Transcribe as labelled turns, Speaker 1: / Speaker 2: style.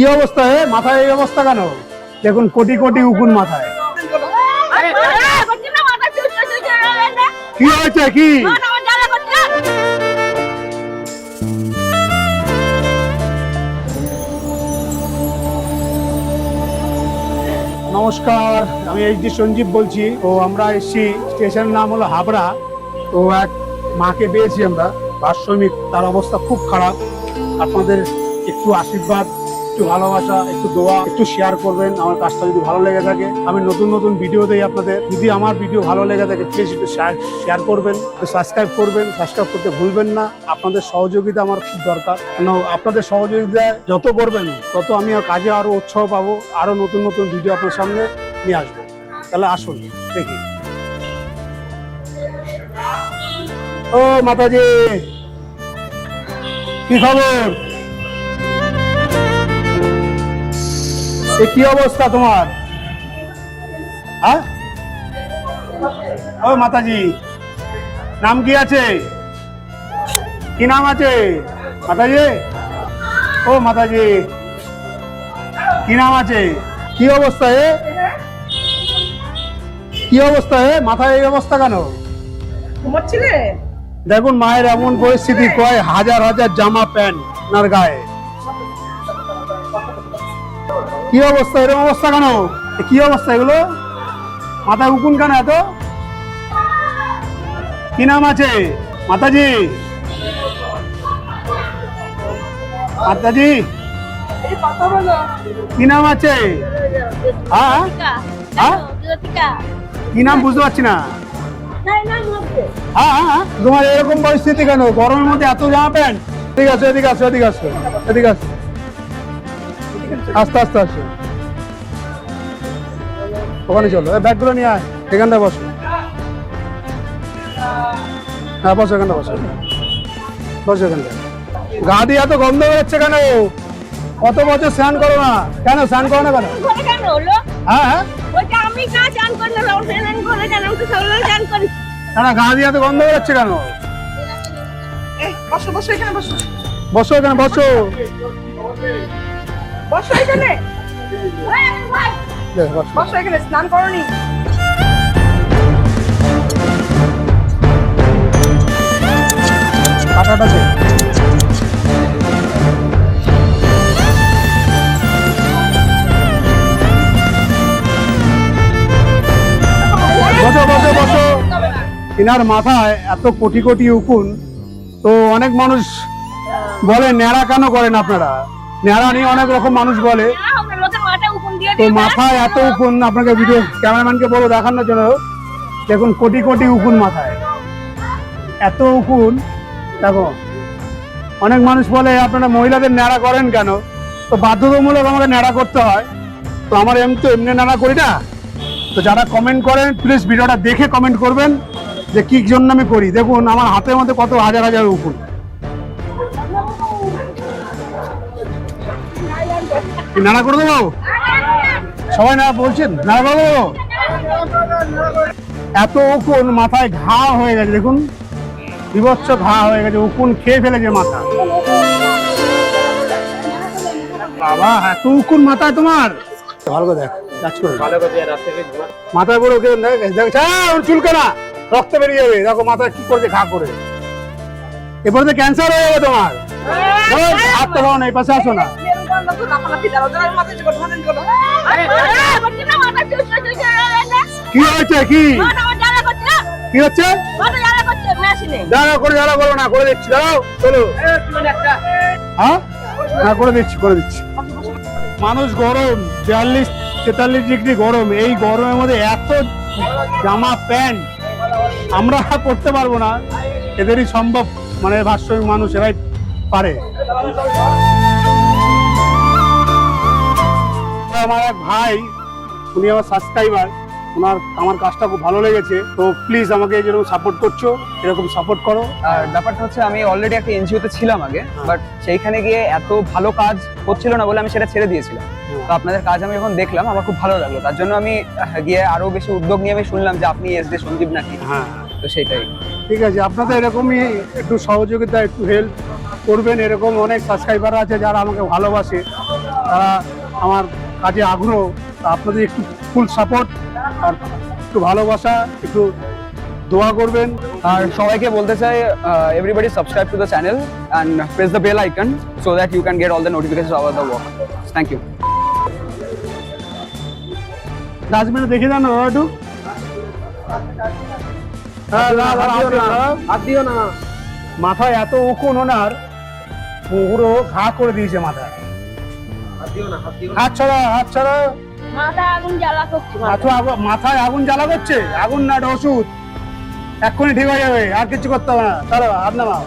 Speaker 1: কি অবস্থা হে? মাথায় এই অবস্থা কেন? দেখুন কোটি কোটি উকুন মাথায়। কি হয়েছে কি? নমস্কার আমি এইচ ডি সঞ্জীব বলছি। ও আমরা এসেছি স্টেশনের নাম হলো হাবড়া। তো এক মাকে পেয়েছি আমরা ভারশ্রমিক তার অবস্থা খুব খারাপ। আপনাদের একটু আশীর্বাদ একটু ভালোবাসা, একটু দোয়া, একটু শেয়ার করবেন। আমার কাজটা যদি ভালো লেগে থাকে, আমি নতুন নতুন ভিডিও দেই আপনাদের। যদি আমার ভিডিও ভালো লেগে থাকে প্লিজ একটু শেয়ার করবেন সাবস্ক্রাইব করবেন সাবস্ক্রাইব করতে ভুলবেন না। আপনাদের সহযোগিতা আমার খুব দরকার। কেন? আপনাদের সহযোগিতা যত করবেন, তত আমি কাজে আরও উৎসাহ পাবো, আরও নতুন নতুন ভিডিও আপনার সামনে নিয়ে আসব। তাহলে আসুন, দেখি। ও মাতাজি! কি খবর? এ কি অবস্থা তোমার? হ্যাঁ? ও মাতাজি নাম কি আছে? কি নাম আছে? মাতাজি? ও মাতাজি কি নাম আছে? কি অবস্থা এ? কি অবস্থা এ? মাথায় এই অবস্থা কেন?
Speaker 2: ঘুমাচ্ছিলে?
Speaker 1: দেখুন মায়ের এমন পরিস্থিতি কয় হাজার হাজার জামা প্যান্ট ওনার গায়ে। কি অবস্থা? এরকম অবস্থা কেন? কি অবস্থা এগুলো? মাথায় উকুন কেন এত? কি নাম আছে? মাতাজি? মাতাজি? কি নাম আছে? হ্যাঁ? হ্যাঁ? কি নাম বুঝতে পারছি না। হ্যাঁ হ্যাঁ। তোমার এরকম পরিস্থিতি কেন? গরমের মধ্যে এত জামা প্যান্ট। ঠিক আছে এদিকে আসো এদিকে আসো এদিকে আসো। আস্তে আস্তে আসো। ওখানে চলো। এই ব্যাগগুলো নিয়ে আয়। এখানটায় বসো। হ্যাঁ বসো এখানটা বসো। বসো এখানটা। গা দিয়ে এত গন্ধ বেরোচ্ছে কেন? কত বছর স্নান করো না। কেন স্নান করো না কেন? হ্যাঁ হ্যাঁ।
Speaker 2: আমি না করে। করি
Speaker 1: গা দিয়ে এত গন্ধ বেরোচ্ছে কেন?
Speaker 2: বসো বসো এখানে বসো।
Speaker 1: বসো এখানে বসো।
Speaker 2: বসো এখানে।
Speaker 1: বসো।
Speaker 2: বসো এখানে স্নান করনি।
Speaker 1: কাটাটা দে। বসো বসো বসো। এনার মাথায় এত কোটি কোটি উকুন তো অনেক মানুষ বলে ন্যাড়া কেন করেন আপনারা। ন্যাড়া নিয়ে অনেক রকম মানুষ বলে। তো মাথায় এত উকুন, আপনাকে ভিডিও ক্যামেরাম্যানকে বলো দেখানোর জন্য দেখুন, কোটি কোটি উকুন মাথায়। এত উকুন, দেখো। অনেক মানুষ বলে, আপনারা মহিলাদের ন্যাড়া করেন কেন? তো বাধ্যতামূলক আমাকে ন্যাড়া করতে হয়। তো আমার এমনি তো এমনি ন্যাড়া করি না। তো যারা কমেন্ট করেন প্লিজ ভিডিওটা দেখে কমেন্ট করবেন যে কি জন্য আমি করি। দেখুন, আমার হাতের মধ্যে কত হাজার হাজার উকুন। নাড়া করে দেবো? সবাই না বলছেন? না বাবু এত উকুন মাথায় ঘা হয়ে গেছে দেখুন। বিভৎস ঘা হয়ে গেছে উকুন খেয়ে ফেলেছে মাথা। বাবা এত উকুন মাথায় তোমার? ভালো করে দেখ। কাজ করে। মাথায় বড় ওকে দেখ হ্যাঁ, চুলকে না রক্ত বেরিয়ে যাবে। দেখো মাথায় কি করছে ঘা করে। এরপরে তো ক্যান্সার হয়ে যাবে তোমার। ধর, হাত না এই পাশে আসো না। কি হয়েছে? কি? কি হচ্ছে? দাঁড়াও করে দাঁড়াও করো না করে দিচ্ছি দাঁড়াও চলো। হ্যাঁ? হ্যাঁ করে দিচ্ছি করে দিচ্ছি। মানুষ গরম বিয়াল্লিশ তেতাল্লিশ ডিগ্রি গরম এই গরমের মধ্যে এত জামা প্যান্ট আমরা পড়তে পারব না। এদেরই সম্ভব মানে ভাষ্যমিক মানুষ এরাই পারে। আমার এক ভাই উনি আমার সাবস্ক্রাইবার ওনার আমার কাজটা খুব ভালো লেগেছে। তো প্লিজ আমাকে যেরকম সাপোর্ট করছ এরকম সাপোর্ট করো।
Speaker 3: আর ব্যাপারটা হচ্ছে আমি অলরেডি একটা এনজিওতে ছিলাম আগে বাট সেইখানে গিয়ে এত ভালো কাজ হচ্ছিল না বলে আমি সেটা ছেড়ে দিয়েছিলাম। তো আপনাদের কাজ আমি যখন দেখলাম আমার খুব ভালো লাগল। তার জন্য আমি গিয়ে আরও বেশি উদ্যোগ নিয়ে আমি শুনলাম যে আপনি এস ডি সন্দীপ নাকি।
Speaker 1: হ্যাঁ
Speaker 3: তো সেটাই
Speaker 1: ঠিক আছে আপনাদের এরকমই একটু সহযোগিতা একটু হেল্প করবেন। এরকম অনেক সাবস্ক্রাইবার আছে যারা আমাকে ভালোবাসে। তারা আমার কাজে আগ্রহ আপনাদের একটু ফুল সাপোর্ট আর একটু ভালোবাসা একটু দোয়া করবেন।
Speaker 3: আর সবাইকে বলতে চাই everybody subscribe to the channel and press the bell icon so that you can get all the notification of the work thank you
Speaker 1: ডাস্টবিনে দেখে যান না একটু হ্যাঁ, মাথায় এত উকুন ওনার পুরো ঘা করে দিয়েছে মাথায়। হাত ছাড়া হাত ছাড়া?
Speaker 2: মাথায় আগুন জ্বালা করছে মাথায়।
Speaker 1: আগু- মাথায় আগুন জ্বালা করছে? আগুন না ওষুধ। এক্ষুনি ঠিক হয়ে যাবে আর কিছু করতে হবে না। চলো হাত নামাও।